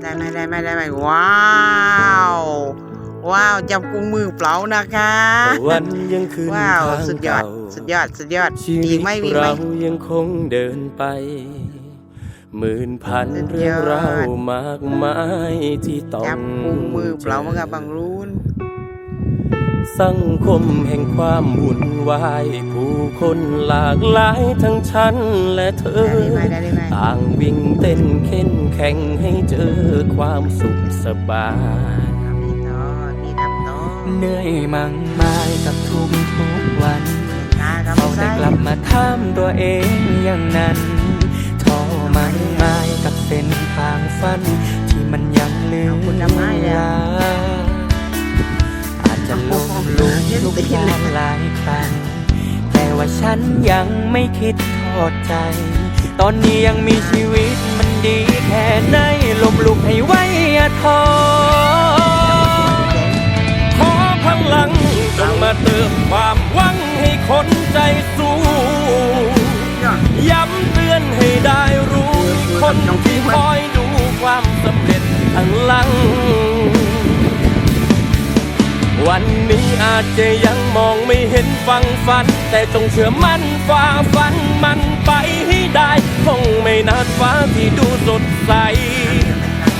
ได้ไหมได้ไหมได้ไหมว้าว ว้าวจับกุงมือเปล่านะคะวันยังคืนว้าวทางสุดยอดเก่าสุดยอดสุดยอดชีมีวิอีตกไหมมีอีกไหมเรายังคงเดินไปหมื่นพันสุดยอดเรื่องราวมากมายที่ต้องจับกุงมือเปล่ามั้งครับบางรูน สังคมแห่งความวุ่นวาย ผู้คนหลากหลายทั้งฉันและเธอได้ไหมได้ไหมต่างวิ่งเต้นเข็นแข่งให้เจอความสุขสบายมีต่อมีทำต่อเหนื่อยมั่งมายกับทุกทุกๆวันตาครับเขาได้ใส่กลับมาถามตัวเองอย่างนั้นท้อมันมายกับเส้นทางฝัน ที่มันยังเหลือลาอาจจะล้ม ลุกลุกคลานหลายครั้งแต่ว่าฉันยังไม่คิดทอดใจ ตอนนี้ยังมีชีวิตมันดีแค่ไหนลมลุกให้ไว้อย่าท้อขอพลังจงมาเติมความหวังให้คนใจสู้ย้ำเตือนให้ได้รู้มีคนที่คอยดูความสำเร็จข้างหลัง วันนี้อาจจะยังมองไม่เห็นฟังฝัน แต่จงเชื่อมั่นฝ่าฟันมันไปให้ได้ คงไม่นานฟ้าที่ดูสดใส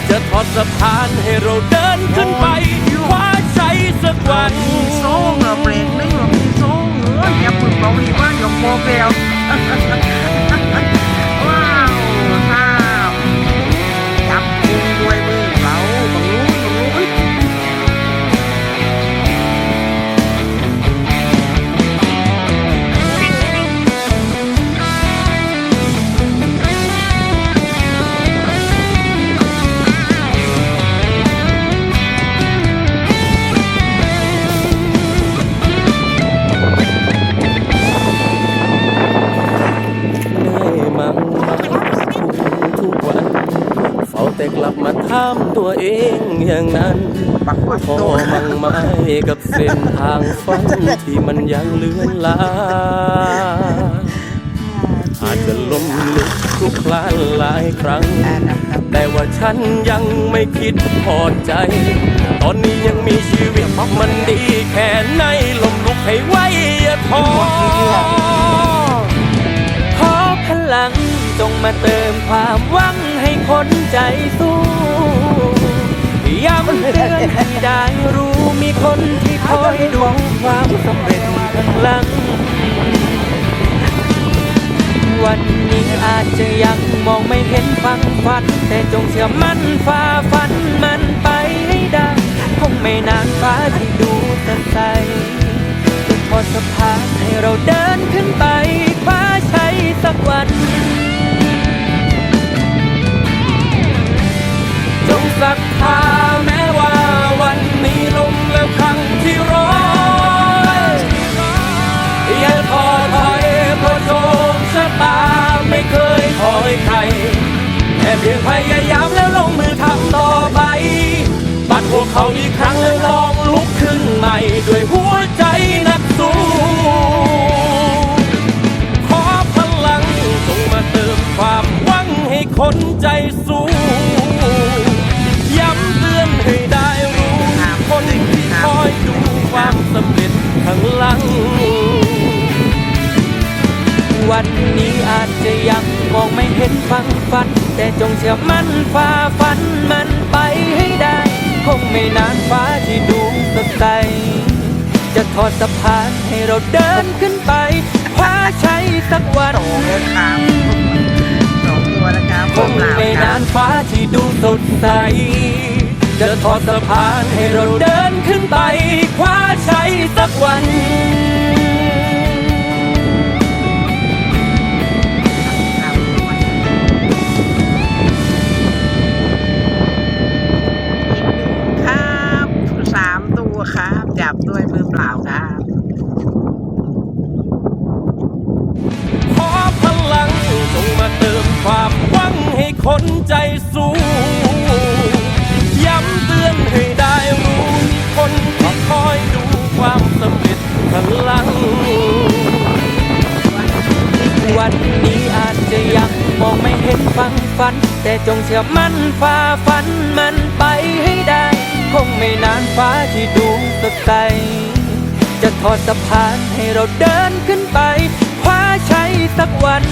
จะทอดสะพานให้เราเดินขึ้นไปคว้าชัยสักวันโซ่เหรอเบรกนึงเหรอมีโซ่เหรออย่าปึกเบาอีกว่าอย่าโมเกลว้ แต่กลับมาถามตัวเองอย่างนั้นพอมั่งไม้กับเส้นทางฝันที่มันยังเลือนลาอาจจะล้มลุกคลุกคลานหลายครั้ง แต่ว่าฉันยังไม่คิดพอใจ ตอนนี้ยังมีชีวิตมันดีแค่ไหนลมลุกให้ไว้อย่าท้อขอพลัง มาเติมความหวังให้คนใจสู้ย้ำเตือนให้ได้รู้มีคนที่คอยดูความสำเร็จข้างหลัง วันนี้อาจจะยังมองไม่เห็นฟังฝัน แต่จงเชื่อมั่นฝ่าฟันมันไปให้ได้คงไม่นานฟ้าที่ดูสดใสจะทอสะพานให้เราเดินขึ้นไป ยใครแค่เพียงพยายามแล้วลงมือทำต่อไป บัดหัวเขาอีกครั้งแล้วลองลุกขึ้นใหม่ด้วยหัวใจนักสู้ขอพลังจงมาเติมความหวังให้คนใจสู้ วันนี้อาจจะยังมองไม่เห็นฟังฝัน แต่จงเชื่อมั่นฝ่าฟันมันไปให้ได้ คงไม่นานฟ้าที่ดูสดใสจะทอดสะพานให้เราเดินขึ้นไปคว้าใชัยสักวันครับสองตัวนะครับคงไม่นานฟ้าที่ดูสดใสจะทอดสะพานให้เราเดินขึ้นไปคว้าใชัยสักวัน ยมือเปล่าครับขอพลังจงมาเติมความหวังให้คนใจสู้ย้ำเตือนให้ได้รู้ คนที่คอยดูความสำเร็จพลัง วันนี้อาจจะยังมองไม่เห็นฟังฝัน แต่จงเชื่อมั่นฝ่าฟันมันไปให้ได้ คงไม่นานฟ้าที่ดูสดใส จะทอดสะพานให้เราเดินขึ้นไปคว้าใช้สักวัน